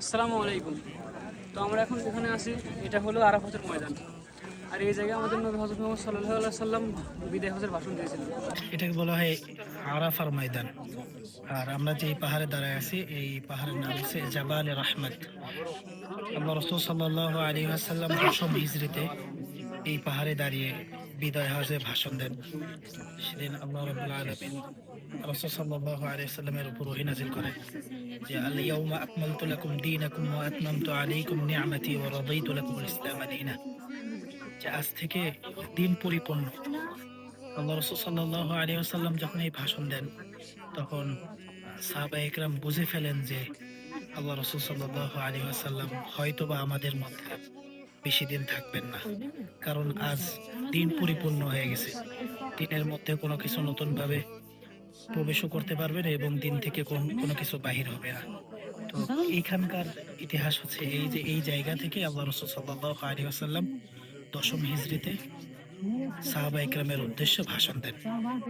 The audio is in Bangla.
আসসালামু আলাইকুম। তো আমরা এখন যেখানে আছি, এটা হলো আরাফাতের ময়দান। আর এই জায়গায় আমাদের নবী হজরত মোহাম্মদ সাল্লাহ সাল্লাম বিদায় হজের ভাষণ দিয়েছিলেন। এটাকে বলা হয় আরাফার ময়দান। আর আমরা যে পাহাড়ে দাঁড়ায় আছি, এই পাহাড়ের নাম হচ্ছে জাবাল রহমত। আল্লাহ রসুল সাল্লাহ আলী আসাল্লাম দশম হিজড়িতে এই পাহাড়ে দাঁড়িয়ে বিদায় হজে ভাষণ দেন, সেদিন আল্লাহ রবুল্লা আলমিন রসুল সাল্লাহ আলী সাল্লামের উপর ওহি নাজিল করে যে আলিয়াউমা আকমালতু লাকুম দীনাকুম ওয়া আতমামতু আলাইকুম নি'মাতি ওয়া রাদাইতু লাকুম আল-ইসলাম দীনা। যে, আজ থেকে দিন পরিপূর্ণ। আল্লাহ রসুল সাল্লাহ আলী আসাল্লাম যখন এই ভাষণ দেন, তখন সাহাবা একরাম বুঝে ফেলেন যে, আল্লাহ রসুল সাল্লাহ আলী আসাল্লাম হয়তো বা আমাদের মধ্যে বেশি দিন থাকবেন না। কারণ আজ দিন পরিপূর্ণ হয়ে গেছে। দিনের মধ্যে কোনো কিছু নতুনভাবে প্রবেশও করতে পারবে না এবং দিন থেকে কোন কিছু বাহির হবে না। তো এইখানকার ইতিহাস হচ্ছে এই যে এই জায়গা থেকে আল্লাহ রসুল সাল্লাহ আলী আসাল্লাম দশম হিজড়িতে সাহাবা ইকরামের উদ্দেশ্যে ভাষণ দেন।